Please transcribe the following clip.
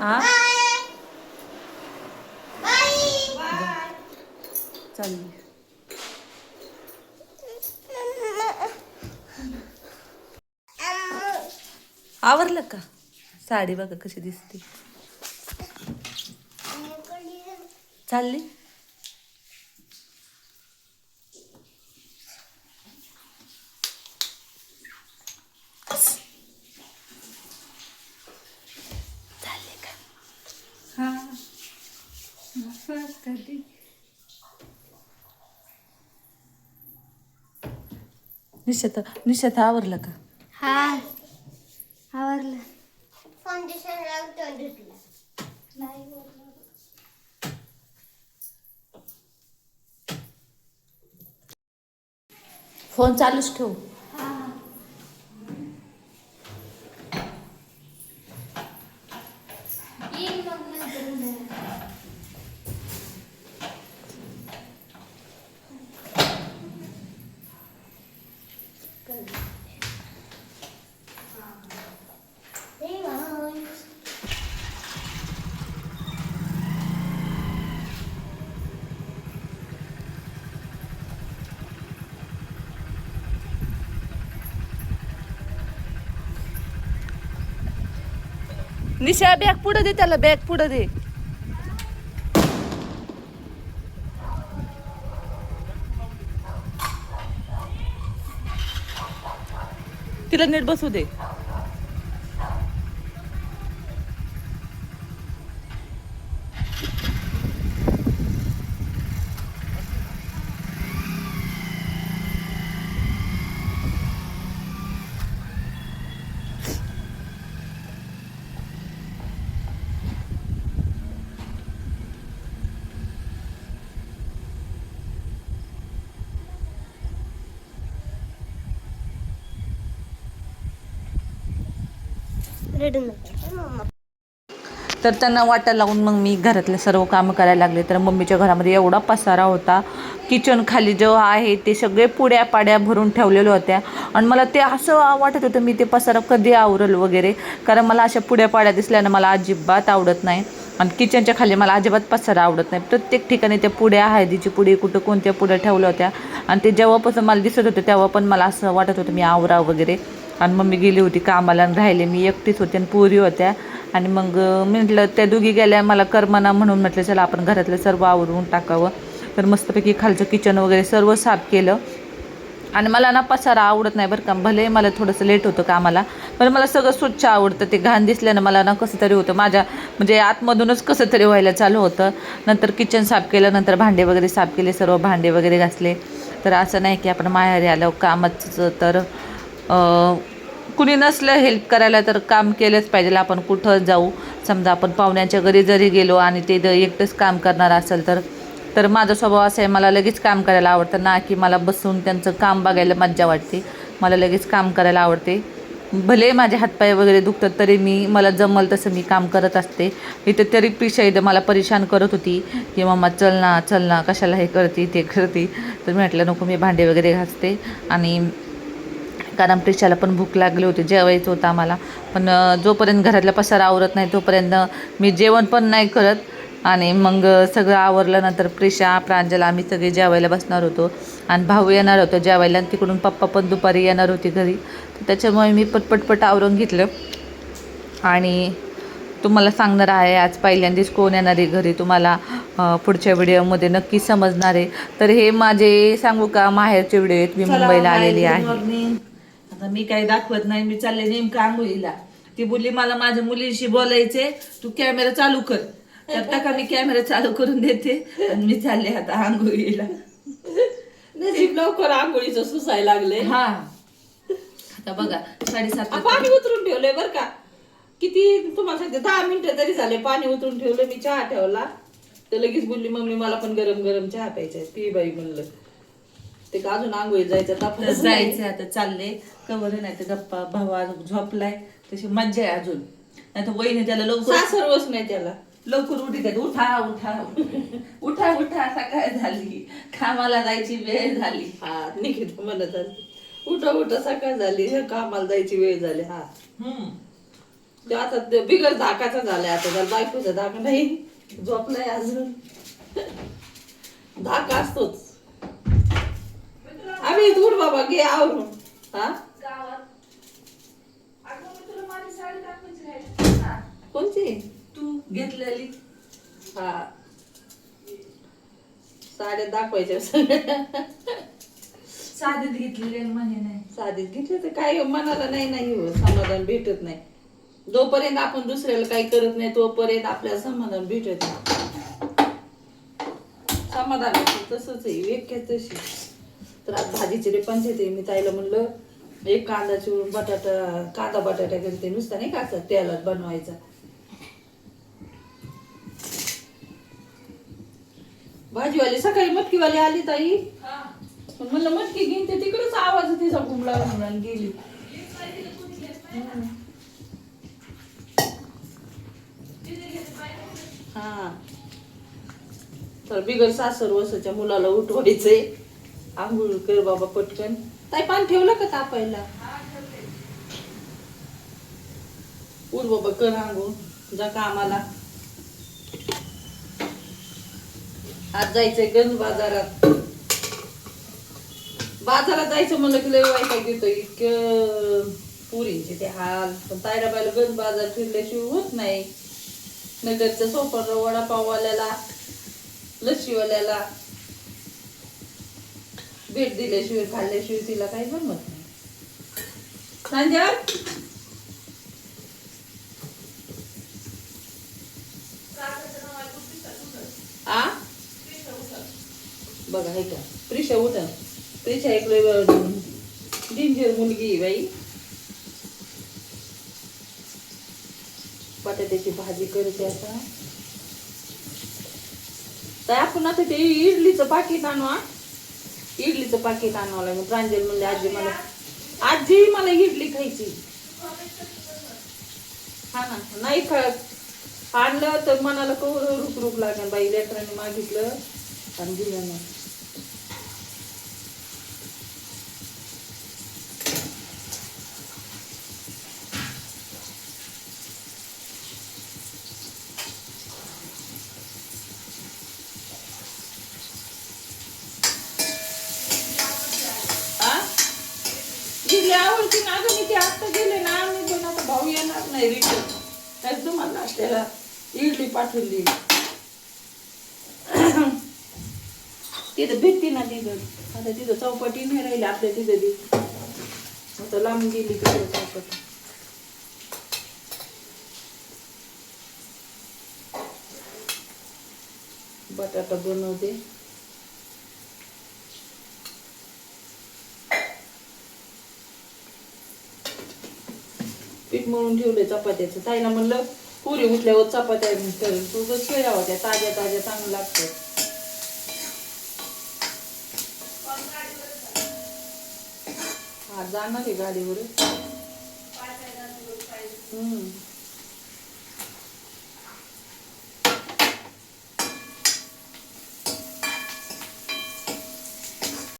हा चालली. आवरलं का? साडी बघा कशी दिसते. चालली? निश्चित निश्चित आवरलं का? हा आवरलं. फाउंडेशन लावतो धुतलं. फोन चालूच ठेव येईल मग नंतर निशा बॅग पुढं दे त्याला बॅग पुढं दे. तिला नीट बसू दे. तर त्यांना वाटा लावून मग मी घरातले सर्व कामं करायला लागले. तर मम्मीच्या घरामध्ये एवढा पसारा होता. किचन खाली जो आहे ते सगळे पुड्या पाड्या भरून ठेवलेल्या होत्या. आणि मला ते असं वाटत होतं मी ते पसारा कधी आवरल वगैरे. कारण मला अशा पुड्या पाड्या दिसल्यानं मला अजिबात आवडत नाही. आणि किचनच्या खाली मला अजिबात पसारा आवडत नाही. प्रत्येक ठिकाणी त्या पुड्या हळदीची पुडी कुठं कोणत्या पुड्या ठेवल्या होत्या. आणि ते जेव्हापासून मला दिसत होतं तेव्हा पण मला असं वाटत होतं मी आवरा वगैरे. आणि मम्मी गेली होती कामाला आणि राहिले. मी एकटीच होते आणि पुरी होत्या. आणि मग मी म्हटलं त्या दोघी गेल्या मला करमना म्हणून म्हटलं चला आपण घरातलं सर्व आवरून टाकावं. तर मस्तपैकी खालचं किचन वगैरे सर्व साफ केलं. आणि मला ना पसारा आवडत नाही बरं का. भले मला थोडंसं लेट होतं कामाला पण मला सगळं स्वच्छ आवडतं. ते घाण दिसल्यानं मला ना कसं तरी होतं. माझ्या म्हणजे आतमधूनच कसं तरी व्हायला चालू होतं. नंतर किचन साफ केलं नंतर भांडे वगैरे साफ केले सर्व भांडे वगैरे घासले. तर असं नाही की आपण माहेरी आलो कामाचं तर कुणी नसलं हेल्प करायला तर काम केलंच पाहिजे. आपण कुठं जाऊ? समजा आपण पाहुण्यांच्या घरी जरी गेलो आणि ते द- एकटंच काम करणार असेल तर तर माझा स्वभाव असा आहे मला लगेच काम करायला आवडतं. ना की मला बसून त्यांचं काम बघायला मज्जा वाटते. मला लगेच काम करायला आवडते. भले माझे हातपाय वगैरे दुखतात तरी मी मला जमल तसं मी काम करत असते. इथं तरी पिशा इथं मला परेशान करत होती की मम्मा चल ना चल ना कशाला हे करते ते करते. तर मी म्हटलं नको मी भांडे वगैरे घासते. आणि कारण प्रिशाला पण भूक लागली होती जेवायचं होतं आम्हाला. पण जोपर्यंत घरातला पसारा आवरत नाही तोपर्यंत मी जेवण पण नाही करत. आणि मग सगळं आवरलं नंतर प्रिशा प्रांजल आम्ही सगळे जेवायला बसणार होतो. आणि भाऊ येणार होतो जेवायला आणि तिकडून पप्पा पण दुपारी येणार होते घरी. तर त्याच्यामुळे मी पटपटपट आवरून घेतलं. आणि तुम्हाला सांगणार आहे आज पहिल्यांदाच कोण येणार आहे घरी तुम्हाला पुढच्या व्हिडिओमध्ये नक्की समजणार आहे. तर हे माझे सांगू का माहेरचे व्हिडिओ आहेत मी मुंबईला आलेली आहे. आता मी काही दाखवत नाही मी चालले नेमकं आंघोळीला. ती बोलली मला माझ्या मुलीशी बोलायचे तू कॅमेरा चालू कर. तर टाका मी कॅमेरा चालू करून देते. आणि मी चालले आता आंघोळीला. नजीब लवकर आंघोळीचं सुसायला लागले. हा. आता बघा साडेसात पाणी उतरून ठेवलंय बर का. किती तुम्हाला सांगते दहा मिनिटं तरी झाले पाणी उतरून ठेवलं मी चहा ठेवला. तर लगेच बोलली मम्मी मला पण गरम गरम चहा प्यायचा पी बाई म्हणलं ते का अजून आंघोळी जायचं? तर तापलं जायचं आता चालले कवर नाही तर गप्पा अजून झोपलाय. तशी मज्जा आहे अजून. नाही तर वहिनी त्याला लवकर सासरवच नाही त्याला. लवकर उठी काय उठा उठा. उठा उठा. सकाळ झाली. कामाला जायची वेळ झाली. हा निकित म्हणत आली. उठा उठा. सकाळ झाली. हे कामाला जायची वेळ झाली. हा. हम्म. ते आता ते बिगर धाकाचा झालाय आता. त्याला बायकोचा धाक नाही. झोपलाय अजून. धाक असतोच. आम्ही दूर बाबा घे आवरून. हा? कोणची? तू घेतलेली. हा. साड्या दाखवायच्या सगळ्या. साधीत घेतलेली आणि म्हणे नाही. साधीत घेतले तर काय मनाला नाही नाही हो समाधान भेटत नाही. जोपर्यंत आपण दुसऱ्याला काही करत नाही तोपर्यंत आपल्याला समाधान भेटत नाही. समाधान तसंच आहे व्याख्या तशी. तर आज भाजीचे रे पंचायत आहे मी ताईला म्हणलं एक कांदा चिरून बटाटा कांदा बटाटा करते नुसता नाही का असं तेलात बनवायचा. भाजीवाली सकाळी मटकीवाली आली ताई. पण म्हणलं मटकी घेईन ते तिकडेच आवाज तिचा घुमला घुमला आणि गेली. हा. तर बिगर सासर वसाच्या मुलाला उठवायचंय. आंघोळ कर बाबा पटकन. ताई पान ठेवलं का तापायला? उर बाबा कर आंघोळ. जा कामाला. आज जायचंय गंज बाजारात. बाजारात जायचं म्हणलं की लय वाईट घेतो इतकं पुरींचे ते हाल. पण तायरा बायला गंज बाजार फिरल्याशिवाय होत नाही. नगरच्या सोपरला वडापाववाल्याला लस्सीवाल्याला भेट दिल्याशिवाय खाल्ल्याशिवाय तिला काही जमत नाही. सांजा आ? बघा हे का प्रिशा उठा. प्रिशा एक डिंजर मुलगी बाई. बटाट्याची भाजी करते आता. तर आपण आता ते इडलीचं पाकिट आणू हा? इडलीचं पाकिट आणावं लागेल. प्रांजल म्हणजे आजी मला आजी मला इडली खायची. हा ना. नाही खात. आणलं तर मनाला कवर रुक रुक लागेल बाई. लेकरांनी मागितलं आणि दिलं नाही आ? इडली आवडती ना गं मी ते आत्ता गेले ना मी पण आता भाऊ येणार नाही रिटर्न तर तुम्हाला त्याला इडली पाठवली. तिथं भेटते ना तिथं. आता तिथं चौपाटी नाही राहिली आपल्या तिथं ती आता लांब गेली तिथं चौपाटी. बटाटा बनवते. पीठ मळून ठेवले चपात्याचं. ताईला म्हणलं पुरी उठल्यावर चपात्या करेल तू शिळ्या होत्या ताज्या ताज्या चांगलं लागतं. हा जाणार आहे गाडीवर हम्म.